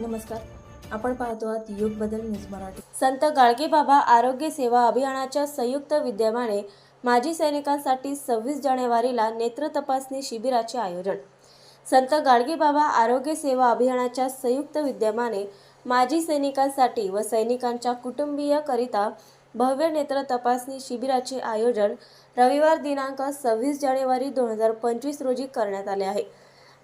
नमस्कार. आपण पाहतो आहात युग बदल न्यूज मराठी. संत गाडगे बाबा आरोग्य सेवा अभियानाच्या संयुक्त विद्यमाने माजी सैनिकांसाठी सव्वीस जानेवारीला नेत्र तपासणी शिबिराचे आयोजन. संत गाडगे बाबा आरोग्य सेवा अभियानाच्या संयुक्त विद्यमाने माजी सैनिकांसाठी व सैनिकांच्या कुटुंबीयकरिता भव्य नेत्र तपासणी शिबिराचे आयोजन रविवार दिनांक सव्वीस जानेवारी दोन हजार पंचवीस रोजी करण्यात आले आहे.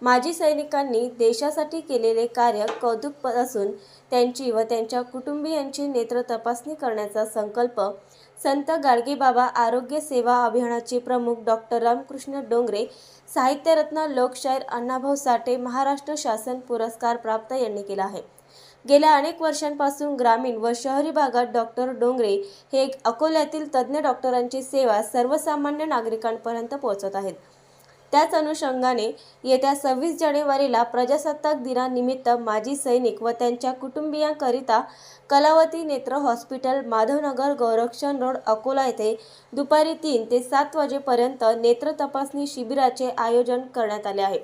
माजी सैनिकांनी देशासाठी केलेले कार्य कौतुक असून त्यांची व त्यांच्या कुटुंबियांची नेत्र तपासणी करण्याचा संकल्प संत गाडगेबाबा आरोग्य सेवा अभियानाचे प्रमुख डॉक्टर रामकृष्ण डोंगरे साहित्यरत्न लोकशाहीर अण्णाभाऊ साठे महाराष्ट्र शासन पुरस्कार प्राप्त यांनी केला आहे. गेल्या अनेक वर्षांपासून ग्रामीण व शहरी भागात डॉक्टर डोंगरे हे अकोल्यातील तज्ज्ञ डॉक्टरांची सेवा सर्वसामान्य नागरिकांपर्यंत पोहोचत आहेत. त्याच अनुषंगाने येत्या सव्वीस जानेवारीला प्रजासत्ताक दिनानिमित्त माजी सैनिक व त्यांच्या कुटुंबियांकरिता कलावती नेत्र हॉस्पिटल माधवनगर गोरक्षण रोड अकोला येथे दुपारी तीन ते सात वाजेपर्यंत नेत्र तपासणी शिबिराचे आयोजन करण्यात आले आहे.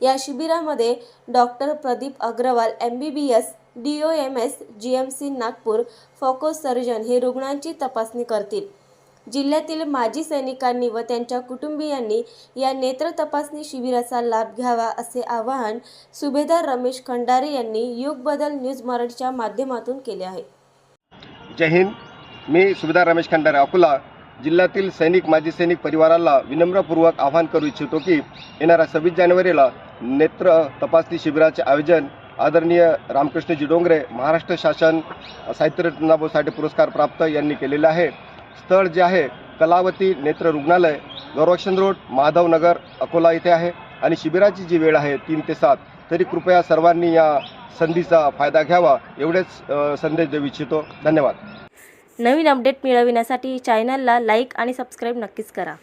या शिबिरामध्ये doctor Pradeep Agrawal M B B S D O M S G M C Nagpur phaco surgeon हे रुग्णांची तपासणी करतील. जिल्ह्यातील माजी सैनिकांनी व त्यांच्या कुटुंबियांनी या नेत्र तपासणी शिबिराचा लाभ घ्यावा असे आवाहन सुभेदार रमेश खंडारे यांनी युग बदल न्यूज मराठीच्या माध्यमातून केले आहे. जय हिंद. मी सुभेदार रमेश खंडारे अकोला जिल्ह्यातील सैनिक माजी सैनिक परिवाराला विनम्रपूर्वक आवाहन करू इच्छितो की येणाऱ्या सव्वीस जानेवारीला नेत्र तपासणी शिबिराचे आयोजन आदरणीय रामकृष्णजी डोंगरे महाराष्ट्र शासन साहित्यरत्नाभाऊ साठे पुरस्कार प्राप्त यांनी केलेले आहे. स्थळ जे आहे कलावती नेत्र रुग्णालय गौरक्षण रोड माधवनगर अकोला इथे आहे. आणि शिबिराची जी वेळ आहे तीन ते सात तरी कृपया सर्वांनी या संधीचा फायदा घ्यावा एवढेच संदेश देऊ इच्छितो. धन्यवाद. नवीन अपडेट मिळविण्यासाठी चॅनलला लाईक आणि सबस्क्राईब नक्कीच करा.